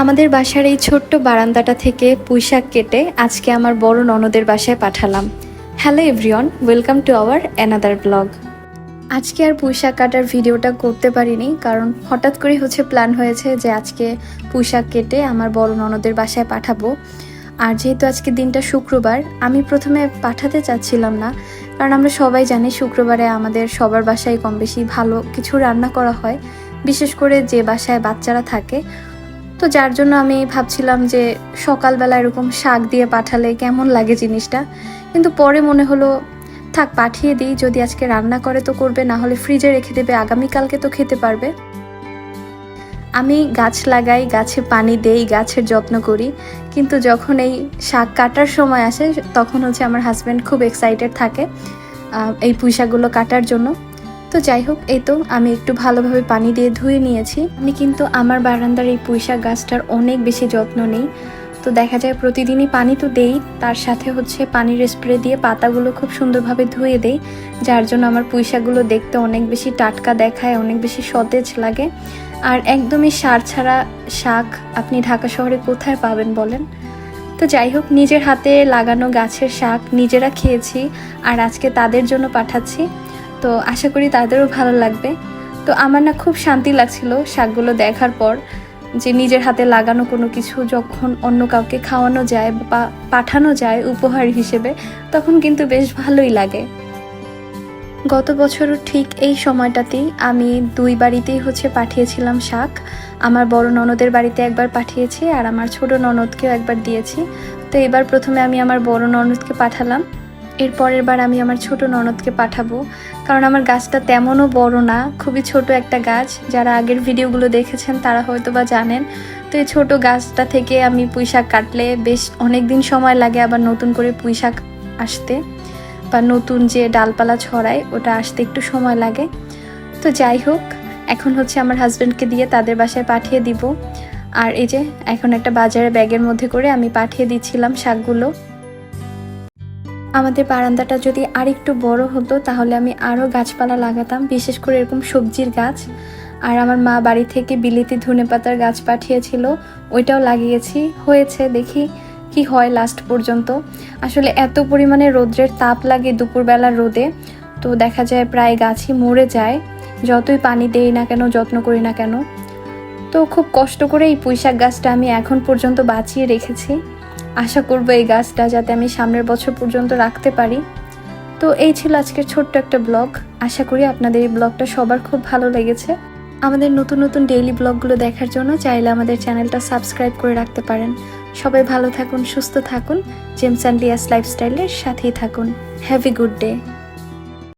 আমাদের বাসার এই ছোট্ট বারান্দাটা থেকে পুঁইশাক কেটে আজকে আমার বড় ননদের বাসায় পাঠালাম। Hello everyone welcome to our another blog আজকে আর পুঁইশাক কাটার ভিডিওটা করতে পারিনি, কারণ হঠাৎ করে হচ্ছে প্ল্যান হয়েছে যে আজকে পুঁইশাক কেটে আমার বড় ননদের বাসায় পাঠাবো। আর যেহেতু আজকে দিনটা শুক্রবার, আমি প্রথমে পাঠাতে চাচ্ছিলাম না, কারণ আমরা সবাই জানি শুক্রবারে আমাদের সবার বাসায় কম বেশি ভালো কিছু রান্না করা হয়। বিশেষ করে যে বাসায় বাচ্চারা থাকে তো যার জন্য আমি ভাবছিলাম যে সকালবেলা এরকম শাক দিয়ে পাঠালে কেমন লাগে জিনিসটা। কিন্তু পরে মনে হলো, থাক, পাঠিয়ে দিই, যদি আজকে রান্না করে তো করবে, না হলে ফ্রিজে রেখে দেবে, আগামীকালকে তো খেতে পারবে। আমি গাছ লাগাই, গাছে পানি দেই, গাছের যত্ন করি। কিন্তু যখন এই শাক কাটার সময় আসে, তখন হচ্ছে আমার হাজব্যান্ড খুব এক্সাইটেড থাকে এই পুঁই শাকগুলো কাটার জন্য। তো যাই হোক, এই তো আমি একটু ভালোভাবে পানি দিয়ে ধুয়ে নিয়েছি। আমি কিন্তু আমার বারান্দার এই পুঁইশাক গাছটার অনেক বেশি যত্ন নিই। তো দেখা যায় প্রতিদিনই পানি তো দেই, তার সাথে হচ্ছে পানির স্প্রে দিয়ে পাতাগুলো খুব সুন্দরভাবে ধুয়ে দেই, যার জন্য আমার পুঁইশাকগুলো দেখতে অনেক বেশি টাটকা দেখায়, অনেক বেশি সতেজ লাগে। আর একদমই সার ছাড়া শাক আপনি ঢাকা শহরে কোথায় পাবেন বলেন? তো যাই হোক, নিজের হাতে লাগানো গাছের শাক নিজেরা খেয়েছি, আর আজকে তাদের জন্য পাঠাচ্ছি। তো আশা করি তাদেরও ভালো লাগবে। তো আমার না খুব শান্তি লাগছিল শাকগুলো দেখার পর যে নিজের হাতে লাগানো কোনো কিছু যখন অন্য কাউকে খাওয়ানো যায় বা পাঠানো যায় উপহার হিসেবে, তখন কিন্তু বেশ ভালোই লাগে। গত বছরও ঠিক এই সময়টাতেই আমি দুই বাড়িতেই হচ্ছে পাঠিয়েছিলাম শাক। আমার বড় ননদের বাড়িতে একবার পাঠিয়েছি আর আমার ছোট ননদকেও একবার দিয়েছি। তো এবার প্রথমে আমি আমার বড় ননদকে পাঠালাম। এর পরের বার আমি আমার ছোট ননদকে পাঠাবো, কারণ আমার গাছটা তেমনও বড় না, খুবই ছোট একটা গাছ। যারা আগের ভিডিওগুলো দেখেছেন তারা হয়তো বা জানেন, তো এই ছোটো গাছটা থেকে আমি পুঁইশাক কাটলে বেশ অনেক দিন সময় লাগে আবার নতুন করে পুঁইশাক আসতে, বা নতুন যে ডালপালা ছড়ায় ওটা আসতে একটু সময় লাগে। তো যাই হোক, এখন হচ্ছে আমার হাজব্যান্ডকে দিয়ে তাদের বাসায় পাঠিয়ে দিব। আর এই যে, এখন একটা বাজারে ব্যাগের মধ্যে করে আমি পাঠিয়ে দিচ্ছিলাম শাকগুলো। আমাদের বারান্দাটা যদি আর একটু বড় হতো, তাহলে আমি আরও গাছপালা লাগাতাম, বিশেষ করে এরকম সবজির গাছ। আর আমার মা বাড়ি থেকে বিলিতি ধনে পাতার গাছ পাঠিয়েছিল, ওইটাও লাগিয়েছি। হয়েছে, দেখি কি হয় লাস্ট পর্যন্ত। আসলে এত পরিমাণে রোদ্রের তাপ লাগে দুপুরবেলার রোদে, তো দেখা যায় প্রায় গাছই মরে যায়। যতই পানি দেই না কেন, যত্ন করি না কেন। তো খুব কষ্ট করে এই পুঁইশাক গাছটা আমি এখন পর্যন্ত বাঁচিয়ে রেখেছি। আশা করব এই গাছটা যাতে আমি সামনের বছর পর্যন্ত রাখতে পারি। তো এই ছিল আজকের ছোট্ট একটা ব্লগ। আশা করি আপনাদের এই ব্লগটা সবার খুব ভালো লেগেছে। আমাদের নতুন নতুন ডেইলি ব্লগগুলো দেখার জন্য চাইলে আমাদের চ্যানেলটা সাবস্ক্রাইব করে রাখতে পারেন। সবাই ভালো থাকুন, সুস্থ থাকুন। জেমস অ্যান্ড লিয়াস লাইফস্টাইলের সাথেই থাকুন। Heavy good day